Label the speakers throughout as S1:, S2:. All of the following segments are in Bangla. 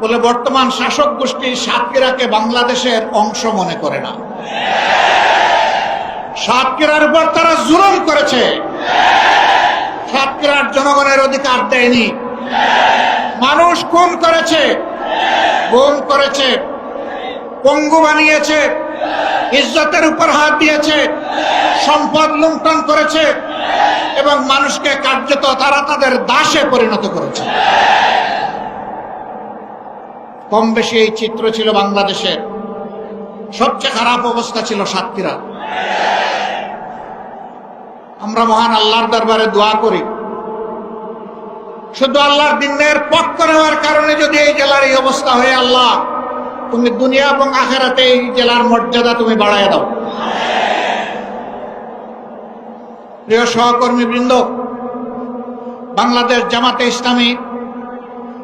S1: বলে বর্তমান শাসক গোষ্ঠী সাতক্ষীরাকে বাংলাদেশের অংশ মনে করে না। সাতক্ষীরার উপর তারা জুলুম করেছে। সাতক্ষীরার জনগণের অধিকার দেয়নি। মানুষ খুন করেছে। গুম করেছে। পঙ্গু বানিয়েছে। ইজ্জতের উপর হাত দিয়েছে। সম্পদ লুণ্ঠন করেছে। এবং মানুষকে কার্যত তারা তাদের দাসে পরিণত করেছে। কম বেশি এই চিত্র ছিল বাংলাদেশের। সবচেয়ে খারাপ অবস্থা ছিল সাতক্ষীরা। আমরা মহান আল্লাহর দরবারে দোয়া করি। শুধু আল্লাহর দিনের পক্ষ নেওয়ার কারণে যদি এই জেলার এই অবস্থা হয়ে, আল্লাহ, তুমি দুনিয়া এবং আখেরাতে এই জেলার মর্যাদা তুমি বাড়ায় দাও। প্রিয় সহকর্মী বৃন্দ বাংলাদেশ জামাতে ইসলামী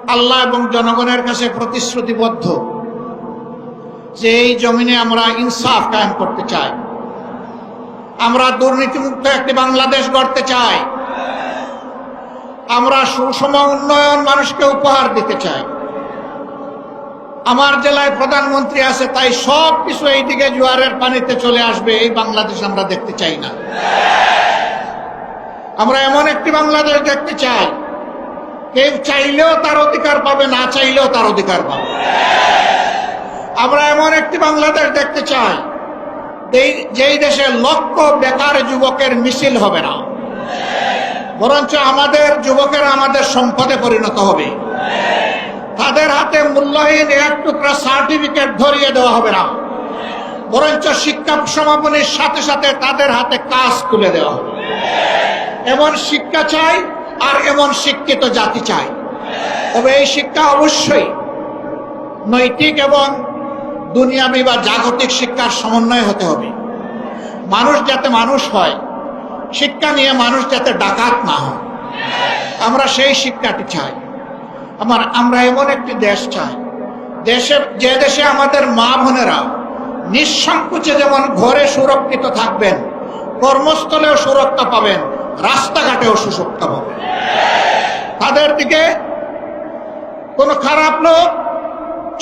S1: আল্লাহ এবং জনগণের কাছে প্রতিশ্রুতিবদ্ধ যে এই জমিনে আমরা ইনসাফ কায়েম করতে চাই। আমরা দুর্নীতিমুক্ত একটি বাংলাদেশ গড়তে চাই। আমরা সুষম উন্নয়ন মানুষকে উপহার দিতে চাই। আমার জেলায় প্রধানমন্ত্রী আছে, তাই সব কিছু এইদিকে জোয়ারের পানিতে চলে আসবে, এই বাংলাদেশ আমরা দেখতে চাই না। আমরা এমন একটি বাংলাদেশ দেখতে চাই কেউ চাইলেও তার অধিকার পাবে, না চাইলেও তার অধিকার পাবে। আমরা এমন একটি বাংলাদেশ দেখতে চাই, যেই দেশে লক্ষ বেকার যুবকের মিছিল হবে না। বরঞ্চ আমাদের যুবকেরা আমাদের সম্পদে পরিণত হবে। তাদের হাতে মূল্যহীন এক টুকরা সার্টিফিকেট ধরিয়ে দেওয়া হবে না। বরঞ্চ শিক্ষা সমাপনীর সাথে সাথে তাদের হাতে কাজ তুলে দেওয়া হবে। এমন শিক্ষা চাই আর এমন শিক্ষিত জাতি চাই। তবে এই শিক্ষা অবশ্যই নৈতিক এবং দুনিয়াবি বা জাগতিক শিক্ষার সমন্বয় হতে হবে। মানুষ যাতে মানুষ হয়, শিক্ষা নিয়ে মানুষ যাতে ডাকাত না হয়। আমরা সেই শিক্ষাটি চাই। আমার, আমরা এমন একটি দেশ চাই। দেশে, যে দেশে আমাদের মা বোনেরা নিঃসংকোচে যেমন ঘরে সুরক্ষিত থাকবেন, কর্মস্থলেও সুরক্ষা পাবেন, রাস্তাঘাটেও সুরক্ষা পাবেন। তাদের দিকে কোনো খারাপ লোক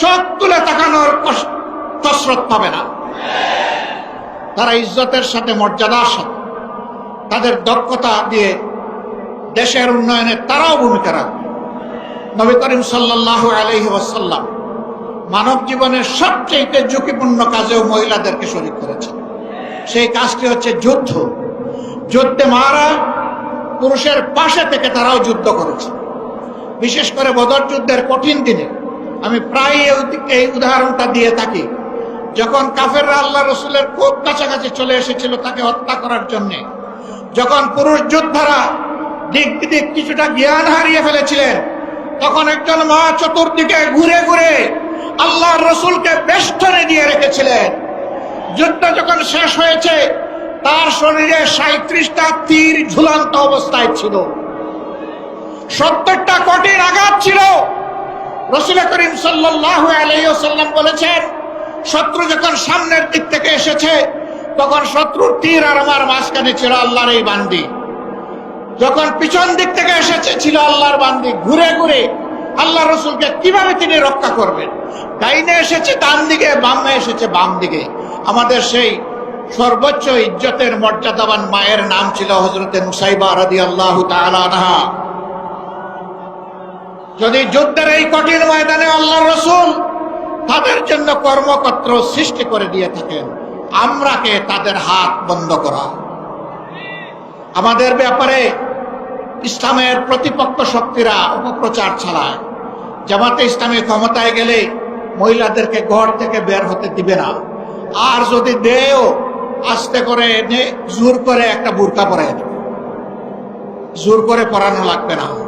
S1: চোখ তুলে তাকানোর কসরত পাবে না। তারা ইজ্জতের সাথে, মর্যাদার সাথে তাদের দক্ষতা দিয়ে দেশের উন্নয়নে তারাও ভূমিকা রাখবে। নবী করিম সাল্লাহ আলহি ওয়াসাল্লাম মানব জীবনের সবচেয়ে ঝুঁকিপূর্ণ কাজেও মহিলাদেরকে শরীর করেছে সেই কাজটি হচ্ছে যুদ্ধ। যুদ্ধে মারা পুরুষের পাশে থেকে তারাও যুদ্ধ করেছে। বিশেষ করে বদর যুদ্ধের কঠিন দিনে। আমি প্রায় এই উদ- উদাহরণটা দিয়ে থাকি। যখন কাফেররা আল্লাহ রসুলের খুব কাছাকাছি চলে এসেছিল তাকে হত্যা করার জন্য, যখন পুরুষ যোদ্ধারা দিক দিক কিছুটা জ্ঞান হারিয়ে ফেলেছিলেন, তখন একজন মা চতুর্দিকে ঘুরে ঘুরে আল্লাহ রসুলকে বেষ্টনে দিয়ে রেখেছিলেন। যুদ্ধ যখন শেষ হয়েছে, তার শরীরে সাঁত্রিশটা তীর ঝুলন্ত অবস্থায় ছিল। সত্তরটা কঠিন আঘাত ছিল। রসুল করিম সাল্লাহ আলাইসাল্লাম বলেছেন, শত্রু যখন সামনের দিক থেকে এসেছে, তখন শত্রুর তীর আর আমার মাঝখানে ছিল আল্লাহর এই বান্দি। যখন পিছন দিক থেকে এসেছে, ছিল আল্লাহর বান্দি। ঘুরে ঘুরে আল্লাহ রসুলকে কীভাবে তিনি রক্ষা করবেন? ডাইনে এসেছে, ডান দিকে, বামে এসেছে, বাম দিকে। আমাদের সেই সর্বোচ্চ ইজ্জতের মর্যাদাবান মায়ের নাম ছিল হজরতে মুসাইবা রাদি আল্লাহ তালানহা যদি যুদ্ধের এই কঠিন ময়দানে আল্লাহ রসুল তাদের জন্য কর্মকর্ত্র সৃষ্টি করে দিয়ে থাকেন আমরাকে তাদের হাত বন্ধ করা? আমাদের ব্যাপারে ইসলামের প্রতিপক্ষ শক্তিরা অপপ্রচার চালায়। জামাতে ইসলামী ক্ষমতায় গেলে মহিলাদেরকে ঘর থেকে বের হতে দিবে না। আর যদি দেও, আস্তে করে জোর করে একটা বুরকা দেবে। জোর করে পরানো লাগবে না।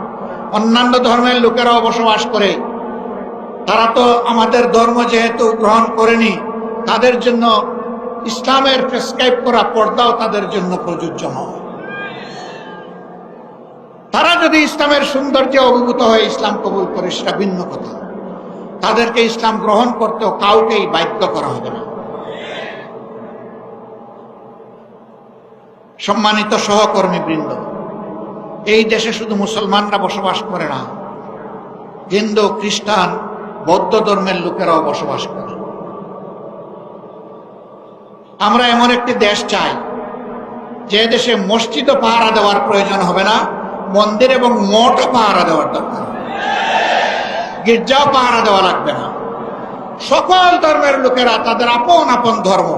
S1: অন্যান্য ধর্মের লোকেরাও বসবাস করে। তারা তো আমাদের ধর্ম যেহেতু গ্রহণ করেনি, তাদের জন্য ইসলামের প্রেসক্রাইব করা পর্দাও তাদের জন্য প্রযোজ্য হয় তারা যদি ইসলামের সৌন্দর্যে অভিভূত হয়ে ইসলাম কবুল করে, সেটা ভিন্ন কথা। তাদেরকে ইসলাম গ্রহণ করতেও কাউকেই বাধ্য করা হবে না। সম্মানিত সহকর্মী বৃন্দ এই দেশে শুধু মুসলমানরা বসবাস করে না, হিন্দু, খ্রিস্টান, বৌদ্ধ ধর্মের লোকেরাও বসবাস করে। আমরা এমন একটি দেশ চাই, যে দেশে মসজিদও পাহারা দেওয়ার প্রয়োজন হবে না, মন্দির এবং মঠও পাহারা দেওয়ার দরকার। গির্জাও পাহারা দেওয়া লাগবে না। সকল ধর্মের লোকেরা তাদের আপন আপন ধর্ম,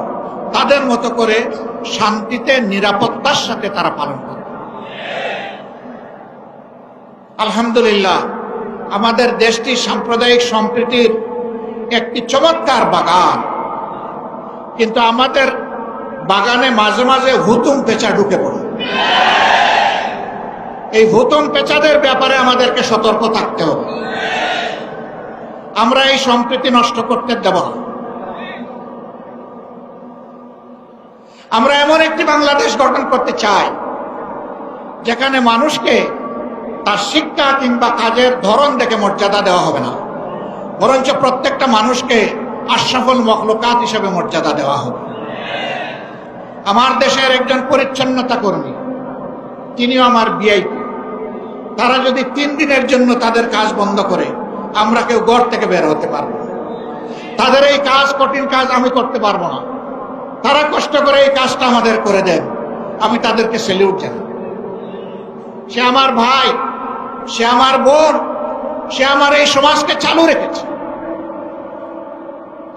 S1: তাদের মতো করে শান্তিতে, নিরাপত্তার সাথে তারা পালন করে। আলহামদুলিল্লাহ, আমাদের দেশটি সাম্প্রদায়িক সম্প্রীতির একটি চমৎকার বাগান। কিন্তু আমাদের বাগানে মাঝে মাঝে হুতুম পেঁচা ঢুকে পড়ে। এই হুতুম পেঁচাদের ব্যাপারে আমাদেরকে সতর্ক থাকতে হবে। আমরা এই সম্প্রীতি নষ্ট করতে দেব না। আমরা এমন একটি বাংলাদেশ গঠন করতে চাই, যেখানে মানুষকে তার শিক্ষা কিংবা কাজের ধরন দেখে মর্যাদা দেওয়া হবে না। বরঞ্চ প্রত্যেকটা মানুষকে আশরাফুল মখলুকাত হিসেবে মর্যাদা দেওয়া হবে। আমার দেশের একজন পরিচ্ছন্নতা কর্মী, তিনিও আমার বিআইপি তারা যদি তিন দিনের জন্য তাদের কাজ বন্ধ করে, আমরা কেউ গড় থেকে বের হতে পারব তাদের এই কাজ, কঠিন কাজ আমি করতে পারব না। তারা কষ্ট করে এই কাজটা আমাদের করে দেন। আমি তাদেরকে সেলিউট জানাই। সে আমার ভাই সে আমার বোন, সে আমার এই সমাজকে চালু রেখেছে।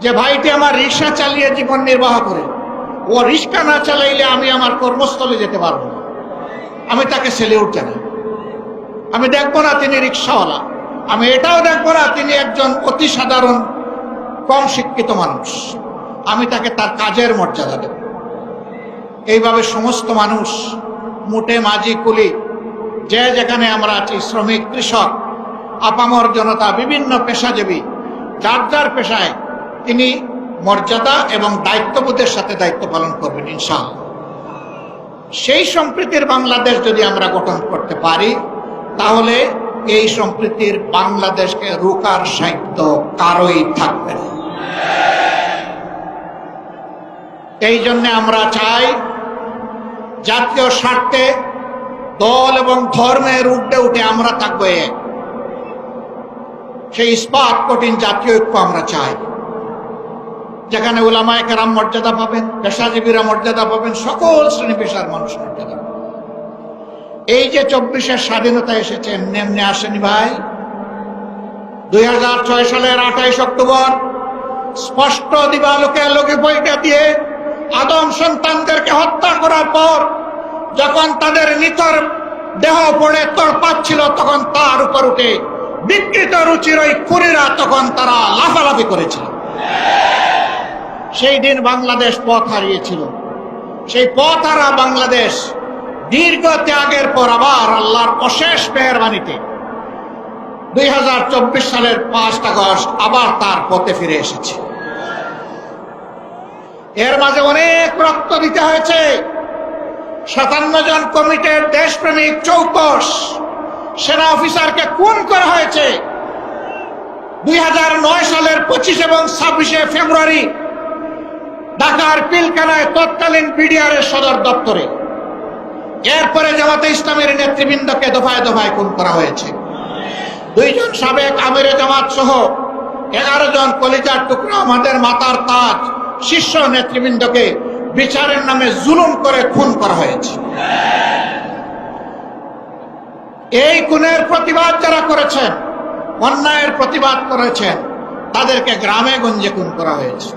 S1: যে ভাইটি আমার রিক্সা চালিয়ে জীবন নির্বাহ করে, ও রিক্সা না চালাইলে আমি আমার কর্মস্থলে যেতে পারব না। আমি তাকে সেলিউট জানাই আমি দেখব না তিনি রিক্সাওয়ালা। আমি এটাও দেখব না তিনি একজন অতি সাধারণ, কম শিক্ষিত মানুষ। আমি তাকে তার কাজের মর্যাদা দেব। এইভাবে সমস্ত মানুষ, মুটে, মাঝি, কুলি যে যেখানে আমরা আছি, শ্রমিক, কৃষক, আপামর জনতা, বিভিন্ন পেশাজীবী, যার যার পেশায় তিনি মর্যাদা এবং দায়িত্ববোধের সাথে দায়িত্ব পালন করবেন, ইনশাআল্লাহ। সেই সম্প্রীতির বাংলাদেশ যদি আমরা গঠন করতে পারি, তাহলে এই সম্প্রীতির বাংলাদেশকে রোকার সাহিত্য কারোই থাকবে না। এই জন্য আমরা চাই জাতীয় স্বার্থে দল এবং ধর্মের উঠে উঠে আমরা থাকব এক সেই ইস্পাত কঠিন জাতীয় ঐক্য আমরা চাই। যেখানে ওলামায় কেরাম মর্যাদা পাবেন, পেশাজীবীরা মর্যাদা পাবেন, সকল শ্রেণি পেশার মানুষ মর্যাদা। এই যে চব্বিশের স্বাধীনতা এসেছে এমনি এমনি আসেনি ভাই। দুই ছয় সালের আঠাইশ অক্টোবর, স্পষ্ট দিবালোকে লোকে বইটা দিয়ে আদম সন্তানদেরকে হত্যা করার পর যখন তাদের নিতর দেহ পড়ে তোর পাচ্ছিল তখন তার উপর উঠে বিকৃত রুচির ওই খুনিরা তখন তারা লাফালাফি করেছিল। সেই দিন বাংলাদেশ পথ হারিয়েছিল। সেই পথ হারা বাংলাদেশ দীর্ঘ ত্যাগের পর আবার আল্লাহর অশেষ মেহরবানিতে দুই হাজার চব্বিশ সালের পাঁচ আগস্ট আবার তার পথে ফিরে এসেছে। এর মাঝে অনেক রক্ত দিতে হয়েছে। সাতান্ন জন কমিটির দেশপ্রেমিক চৌকস সেনা অফিসারকে খুন করা হয়েছে। দুই হাজার নয় সালের পঁচিশ এবং ছাব্বিশে ফেব্রুয়ারি ঢাকার পিলখানায় তৎকালীন বিডিআরের সদর দপ্তরে। এরপরে জামাতে ইসলামের নেতৃবৃন্দকে দফায় দফায় খুন করা হয়েছে। দুইজন সাবেক আমিরে জামাত সহ এগারো জন কলিজার টুকরো আমাদের মাতার তাজ শীর্ষ নেতৃবৃন্দকে বিচারের নামে জুলুম করে খুন করা হয়েছে। এই খুনের প্রতিবাদ যারা করেছেন, অন্যায়ের প্রতিবাদ করেছেন, তাদেরকে গ্রামে গঞ্জে খুন করা হয়েছে।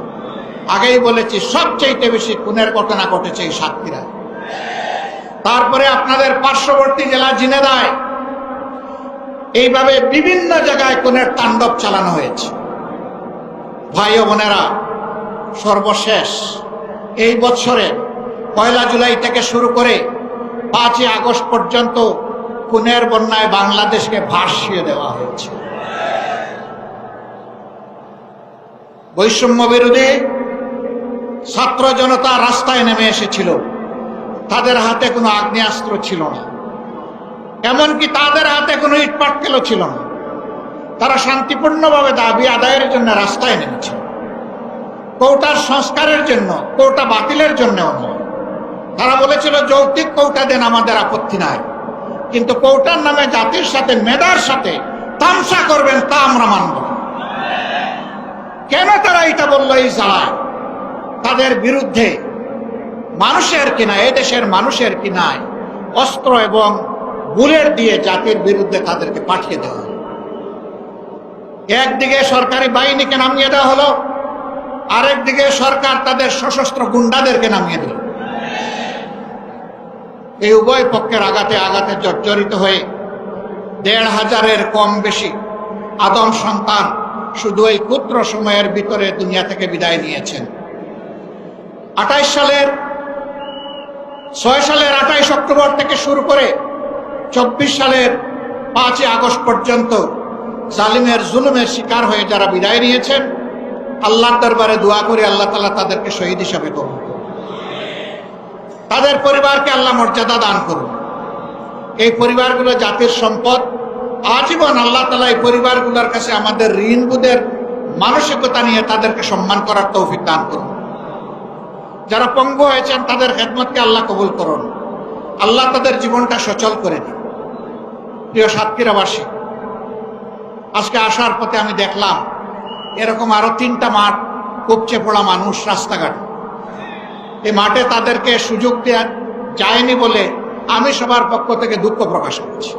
S1: আগেই বলেছি সবচেয়ে বেশি খুনের ঘটনা ঘটেছে এই সাতক্ষীরা তারপরে আপনাদের পার্শ্ববর্তী জেলা জিনেদায়, এইভাবে বিভিন্ন জায়গায় খুনের তাণ্ডব চালানো হয়েছে। ভাই বোনেরা, সর্বশেষ এই বছরে পয়লা জুলাই থেকে শুরু করে পাঁচই আগস্ট পর্যন্ত খুনের বন্যায় বাংলাদেশকে ভাসিয়ে দেওয়া হয়েছে। বৈষম্য বিরোধী ছাত্র জনতা রাস্তায় নেমে এসেছিল। তাদের হাতে কোনো আগ্নেয়াস্ত্র ছিল না। এমনকি তাদের হাতে কোনো ইটপাটকেলও ছিল না। তারা শান্তিপূর্ণভাবে দাবি আদায়ের জন্য রাস্তায় নেমেছিল। কৌটার সংস্কারের জন্য, কৌটা বাতিলের জন্য তারা বলেছিল, যৌক্তিক কৌটা দেন, আমাদের আপত্তি নাই। কিন্তু কৌটার নামে জাতির সাথে, মেধার সাথে তামসা করবেন তা আমরা মানব কেন তারা এটা বলল এই জ্বালায়? তাদের বিরুদ্ধে মানুষের কিনা দেশের মানুষের কিনায় অস্ত্র এবং বুলেট দিয়ে জাতির বিরুদ্ধে তাদেরকে পাঠিয়ে দেওয়া একদিকে সরকারি বাহিনীকে নামিয়ে দেওয়া হলো আরেকদিকে সরকার তাদের সশস্ত্র গুন্ডাদেরকে নামিয়ে দিল। এই উভয় পক্ষের আঘাতে আঘাতে জর্জরিত হয়ে দেড় হাজারের কম বেশি আদম সন্তান শুধু এই ক্ষুদ্র সময়ের ভিতরে দুনিয়া থেকে বিদায় নিয়েছেন। আঠাইশ সালের, ছয় সালের আঠাইশ অক্টোবর থেকে শুরু করে চব্বিশ সালের পাঁচই আগস্ট পর্যন্ত জালিমের জুলুমের শিকার হয়ে যারা বিদায় নিয়েছেন আল্লাহর দরবারে দোয়া করে, আল্লাহ তালা তাদেরকে শহীদ হিসাবে করুন। তাদের পরিবারকে আল্লাহ মর্যাদা দান করুন। এই পরিবারগুলো জাতির সম্পদ। আজীবন আল্লাহ তালা এই পরিবারগুলোর কাছে আমাদের ঋণবোধের মানসিকতা নিয়ে তাদেরকে সম্মান করার তৌফিক দান করুন। যারা পঙ্গু হয়েছেন, তাদের খেদমতকে আল্লাহ কবুল করুন। আল্লাহ তাদের জীবনটা সচল করে দিন। প্রিয় সাতক্ষীরাবাসী, আজকে আসার পথে আমি দেখলাম এরকম আরও তিনটা মাঠ উপচে পড়া মানুষ রাস্তাঘাট। এই মাঠে তাদেরকে সুযোগ দেওয়া যায়নি বলে আমি সবার পক্ষ থেকে দুঃখ প্রকাশ করছি।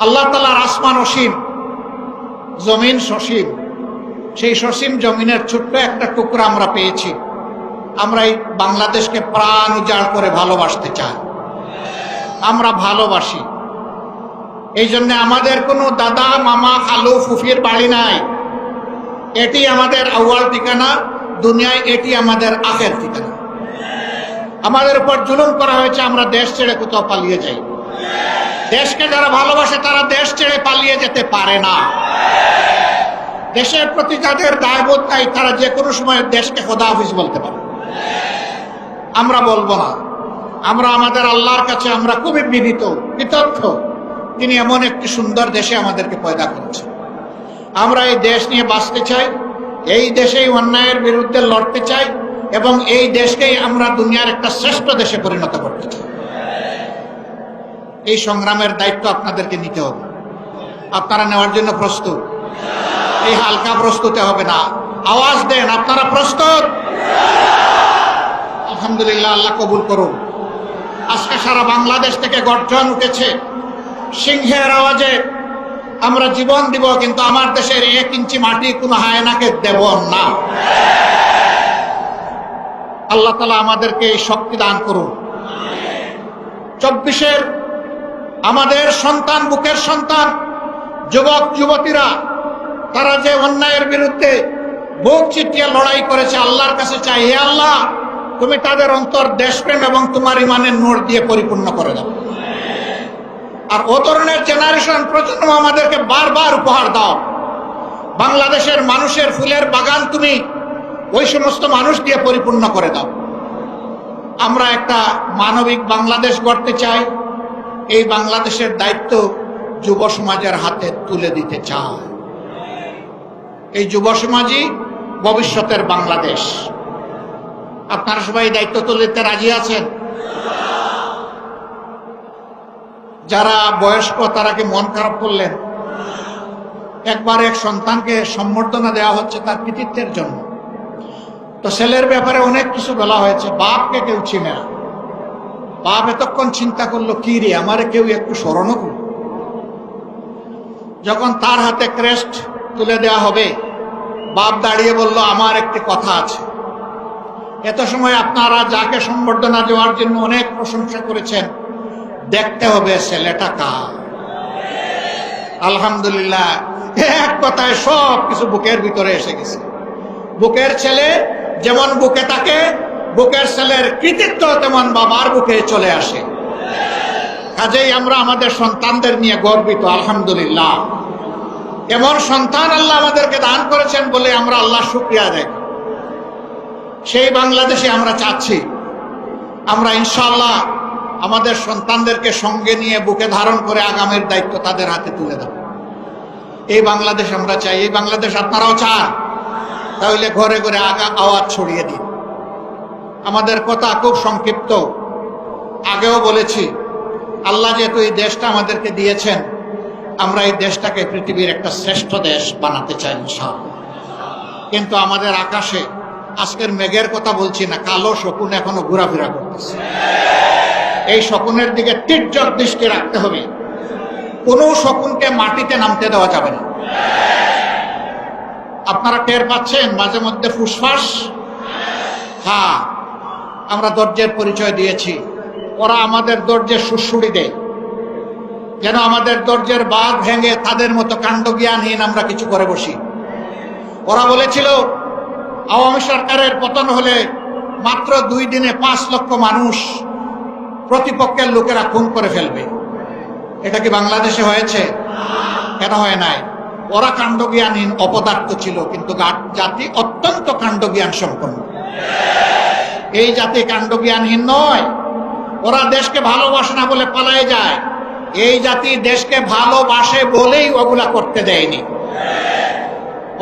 S1: আল্লাহ তালার আসমান অসীম জমিন সসীম, সেই সসীম জমিনের ছোট্ট একটা টুকরা আমরা পেয়েছি। আমরা এই বাংলাদেশকে প্রাণ উজাড় করে ভালোবাসতে চাই। আমরা ভালোবাসি। এই জন্য আমাদের কোনো দাদা, মামা, খালু, ফুফির বাড়ি নাই। এটি আমাদের আউয়াল ঠিকানা, দুনিয়ায় এটি আমাদের আখের ঠিকানা। আমাদের উপর জুলুম করা হয়েছে, আমরা দেশ ছেড়ে কোথাও পালিয়ে যাই। দেশকে যারা ভালোবাসে, তারা দেশ ছেড়ে পালিয়ে যেতে পারে না। দেশের প্রতি যাদের দায়বোধ নাই, তারা যে কোনো সময় দেশকে খোদা হাফিজ বলতে পারে। আমরা বলব না। আমরা আমাদের আল্লাহর কাছে আমরা খুবই বিনীত, কৃতজ্ঞ। তিনি এমন একটি সুন্দর দেশে আমাদেরকে পয়দা করেছেন। আমরা এই দেশ নিয়ে বাঁচতে চাই, এই দেশেই অন্যায়ের বিরুদ্ধে লড়তে চাই, এবং এই দেশকেই আমরা দুনিয়ার একটা শ্রেষ্ঠ দেশে পরিণত করতে চাই। এই সংগ্রামের দায়িত্ব আপনাদেরকে নিতে হবে। আপনারা নেওয়ার জন্য প্রস্তুত। এই হালকা প্রস্তুতে হবে না। আওয়াজ দেন, আপনারা প্রস্তুত? আলহামদুলিল্লাহ, আল্লাহ কবুল করুন। আজকে সারা বাংলাদেশ থেকে গর্জন উঠেছে। সিংহের আওয়াজে, আমরা জীবন দিব, কিন্তু আমার দেশের এক ইঞ্চি মাটি কোন হায়নাকে দেব না। আল্লাহ তালা আমাদেরকে এই শক্তি দান করুন। চব্বিশের আমাদের সন্তান, বুকের সন্তান, যুবক, যুবতীরা, তারা যে অন্যায়ের বিরুদ্ধে বুক চিটিয়ে লড়াই করেছে, আল্লাহর কাছে চাই, হে আল্লাহ, তুমি তাদের অন্তর দেশপ্রেম এবং তোমার ইমানের নোট দিয়ে পরিপূর্ণ করে দাও। আর ও ধরনের জেনারেশন প্রজন্ম আমাদেরকে বারবার উপহার দাও। বাংলাদেশের মানুষের ফুলের বাগান তুমি ওই সমস্ত মানুষ দিয়ে পরিপূর্ণ করে দাও। আমরা একটা মানবিক বাংলাদেশ গড়তে চাই। এই বাংলাদেশের দায়িত্ব যুব সমাজের হাতে তুলে দিতে চাই। এই যুব সমাজই ভবিষ্যতের বাংলাদেশ। আপনারা সবাই দায়িত্ব তুলে দিতে রাজি আছেন? যারা বয়স্ক, তারা কি মন খারাপ করলেন? একবার এক সন্তানকে সম্বর্ধনা দেওয়া হচ্ছে তার কৃতিত্বের জন্য। তো ছেলের ব্যাপারে অনেক কিছু বলা হয়েছে, বাপকে কেউ চিনে না। বাপ এতক্ষণ চিন্তা করল, কি রে, আমার কেউ একটু স্মরণও করল? যখন তার হাতে ক্রেস্ট তুলে দেওয়া হবে, বাপ দাঁড়িয়ে বলল, আমার একটি কথা আছে। এত সময় আপনারা যাকে সম্বর্ধনা দেওয়ার জন্য অনেক প্রশংসা করেছেন দেখতে হবে ছেলেটা কার। আলহামদুলিল্লাহ, এক কথায় সব কিছু বুকের ভিতরে এসে গেছে। বুকের ছেলে যেমন বুকে থাকে, বুকের ছেলের কৃতিত্ব তেমন বাবার বুকে চলে আসে। কাজেই আমরা আমাদের সন্তানদের নিয়ে গর্বিত, আলহামদুলিল্লাহ। এমন সন্তান আল্লাহ আমাদেরকে দান করেছেন বলে আমরা আল্লাহ শুক্রিয়া দেয় সেই বাংলাদেশে আমরা চাচ্ছি, আমরা ইনশাআল্লাহ আমাদের সন্তানদেরকে সঙ্গে নিয়ে বুকে ধারণ করে আগামীর দায়িত্ব তাদের হাতে তুলে দেব এই বাংলাদেশ আমরা চাই, এই বাংলাদেশ আপনারাও চান। তাহলে ঘরে ঘরে আগা আওয়াজ ছড়িয়ে দিন। আমাদের কথা খুব সংক্ষিপ্ত। আগেও বলেছি, আল্লাহ যেহেতু এই দেশটা আমাদেরকে দিয়েছেন, আমরা এই দেশটাকে পৃথিবীর একটা শ্রেষ্ঠ দেশ বানাতে চাই ইনশাআল্লাহ। কিন্তু আমাদের আকাশে আজকের মেঘের কথা বলছি না, কালো শকুন এখনও ঘোরাফেরা করতেছে। এই শকুনের দিকে তীর্যক দৃষ্টি রাখতে হবে। কোনো শকুনকে মাটিতে নামতে দেওয়া যাবে না। আপনারা টের পাচ্ছেন, মাঝে মধ্যে ফুসফাস? হ্যাঁ আমরা দরজের পরিচয় দিয়েছি। ওরা আমাদের দরজের সুশুড়ি দেয়। যেন আমাদের দরজের বাঘ ভেঙে তাদের মতো কাণ্ড জ্ঞানহীন আমরা কিছু করে বসি। ওরা বলেছিল, আওয়ামী সরকারের পতন হলে মাত্র দুই দিনে পাঁচ লক্ষ মানুষ প্রতিপক্ষের লোকেরা খুন করে ফেলবে। এটা কি বাংলাদেশে হয়েছে? কেন হয় নাই? ওরা কাণ্ডজ্ঞানহীন, অপদার্থ ছিল, কিন্তু জাতি অত্যন্ত কাণ্ডজ্ঞান সম্পন্ন এই জাতি কাণ্ডজ্ঞানহীন নয়। ওরা দেশকে ভালোবাসে না বলে পালায়ে যায়। এই জাতি দেশকে ভালোবাসে বলেই ওগুলা করতে দেয়নি।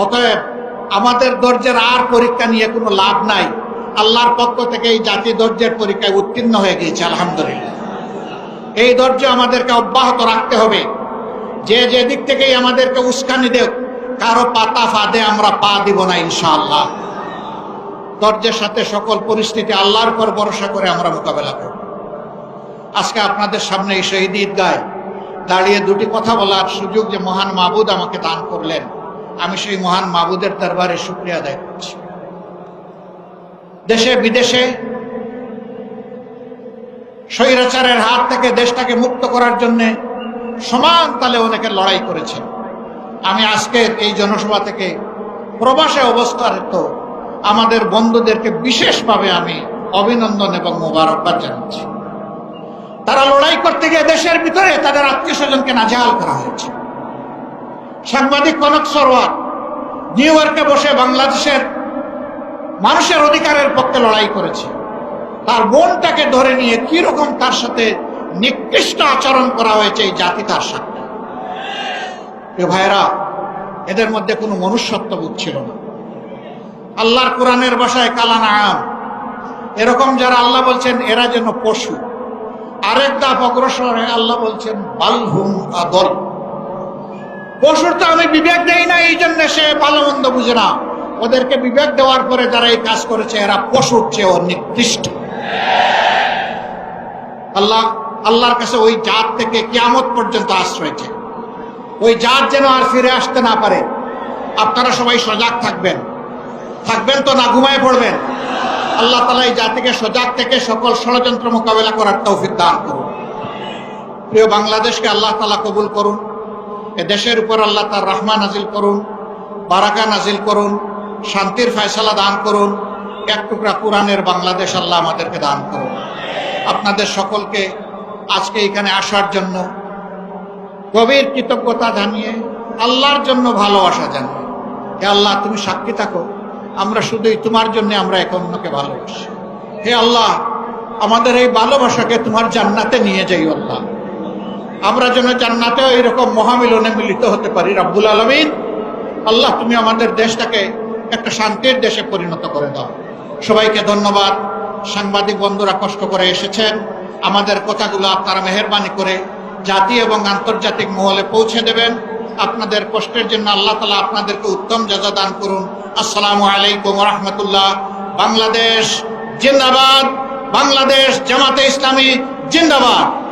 S1: অতএব আমাদের ধৈর্যের আর পরীক্ষা নিয়ে কোনো লাভ নাই। আল্লাহর পক্ষ থেকে এই জাতি ধৈর্যের পরীক্ষায় উত্তীর্ণ হয়ে গিয়েছে, আলহামদুলিল্লাহ। এই ধৈর্য আমাদেরকে অব্যাহত রাখতে হবে। যে যে দিক থেকেই আমাদেরকে উস্কানি দেব কারও পাতা ফাঁদে আমরা পা দিব না, ইনশাআল্লাহ। ধৈর্যের সাথে সকল পরিস্থিতি আল্লাহর পর ভরসা করে আমরা মোকাবেলা করব। আজকে আপনাদের সামনে এই শহীদ ঈদগায় দাঁড়িয়ে দুটি কথা বলার সুযোগ যে মহান মাবুদ আমাকে দান করলেন। আমি সেই মহান মাবুদের দরবারে শুক্রিয়া আদায় করছি। দেশে বিদেশে স্বৈরাচারের হাত থেকে দেশটাকে মুক্ত করার জন্য সমান তালে অনেকে লড়াই করেছে। আমি আজকের এই জনসভা থেকে প্রবাসে অবস্থারত আমাদের বন্ধুদেরকে বিশেষভাবে আমি অভিনন্দন এবং মোবারকবাদ জানাচ্ছি। তারা লড়াই করতে গিয়ে দেশের ভিতরে তাদের আত্মীয় স্বজনকে নাজেহাল করা হয়েছে। সাংবাদিক কনক সরোয়ার নিউ ইয়র্কে বসে বাংলাদেশের মানুষের অধিকারের পক্ষে লড়াই করেছে। তার বোনটাকে ধরে নিয়ে কি রকম তার সাথে নিকৃষ্ট আচরণ করা হয়েছে এই জাতি তার সাথে? ভাইরা এদের মধ্যে কোনো মনুষ্যত্ব ছিল না। আল্লাহর কোরআনের বাসায় কালানা আম এরকম যারা আল্লাহ বলছেন, এরা যেন পশু। আরেক ধাপ অগ্রসরে আল্লাহ বলছেন, বালহুম আদল। পশুর তো আমি বিবেক দেই না, এই জন্য সে ভালো মন্দ বুঝে না। ওদেরকে বিবেক দেওয়ার পরে যারা এই কাজ করেছে, এরা পশুর চেয়েও নিকৃষ্ট। আল্লাহ, আল্লাহর কাছে ওই জাত থেকে কিয়ামত পর্যন্ত আশ্রয় ওই জাত যেন আর ফিরে আসতে না পারে। আপনারা সবাই সজাগ থাকবেন। থাকবেন তো না ঘুমায় পড়বেন। আল্লাহ তালা এই জাতিকে সজাগ থেকে সকল ষড়যন্ত্র মোকাবেলা করার তৌফিক দান করুন। প্রিয় বাংলাদেশকে আল্লাহ তালা কবুল করুন। এ দেশের উপর আল্লাহ তার রহমান নাজিল করুন, বারাকা নাজিল করুন। শান্তির ফয়সালা দান করুন। এক টুকরা কোরআনের বাংলাদেশ আল্লাহ আমাদেরকে দান করুন। আপনাদের সকলকে আজকে এখানে আসার জন্য গভীর কৃতজ্ঞতা জানিয়ে আল্লাহর জন্য ভালোবাসা জানিয়ে, হে আল্লাহ, তুমি সাক্ষী থাকো। আমরা শুধুই তোমার জন্য আমরা এক অন্যকে ভালোবাসি। হে আল্লাহ, আমাদের এই ভালোবাসাকে তোমার জান্নাতে নিয়ে যাই আল্লাহ। আমরা যেন জান্নাতেও এইরকম মহামিলনে মিলিত হতে পারি, রাব্বুল আলমিন। আল্লাহ, তুমি আমাদের দেশটাকে একটা শান্তির দেশে পরিণত করে দাও সবাইকে ধন্যবাদ। সাংবাদিক বন্ধুরা কষ্ট করে এসেছেন। আমাদের কথাগুলো আপনারা মেহরবানি করে জাতি এবং আন্তর্জাতিক মহলে পৌঁছে দেবেন। আপনাদের কষ্টের জন্য আল্লাহ তালা আপনাদেরকে উত্তম যাজা দান করুন। আসসালামু আলাইকুম রহমতুল্লাহ। বাংলাদেশ জিন্দাবাদ। বাংলাদেশ জামাতে ইসলামী জিন্দাবাদ।